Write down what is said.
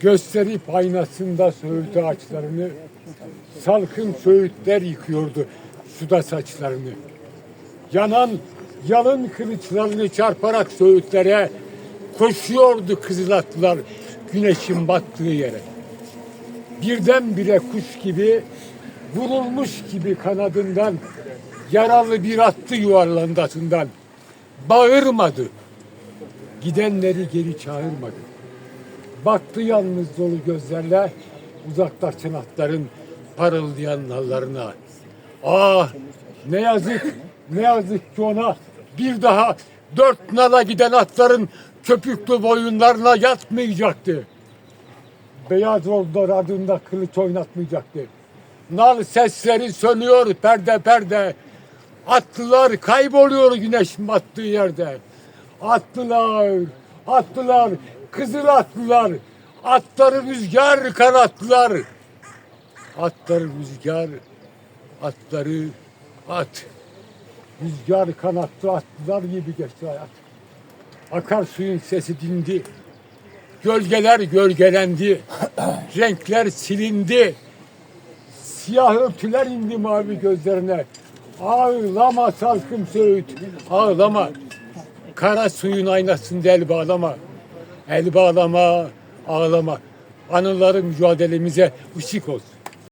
gösterip aynasında söğüt ağaçlarını salkın söğütler yıkıyordu suda saçlarını. Yanan yalın kılıçlarını çarparak söğütlere koşuyordu kızılatlılar güneşin battığı yere. Birdenbire kuş gibi vurulmuş gibi kanadından yaralı bir attı yuvarlandı atından. Bağırmadı. Gidenleri geri çağırmadı. Baktı yalnız dolu gözlerle uzaklaşan atların parıldayan nallarına. Ah ne yazık ne yazık ki ona bir daha dört nala giden atların köpüklü boyunlarına yatmayacaktı. Beyaz ordular ardında kılıç oynatmayacaktı. Nal sesleri sönüyor perde perde. Atlılar kayboluyor güneş battığı yerde. Atlılar, atlılar, kızıl atlılar. Atları rüzgar kanatlılar. Atları rüzgar, atları at. Rüzgar kanatlı atlılar gibi geçti hayat. Akarsuyun sesi dindi. Gölgeler gölgelendi. Renkler silindi. Siyah örtüler indi mavi gözlerine. Ağlama salkım söğüt. Ağlama. Kara suyun aynasında el bağlama. El bağlama, ağlama. Anıların mücadelemize ışık olsun.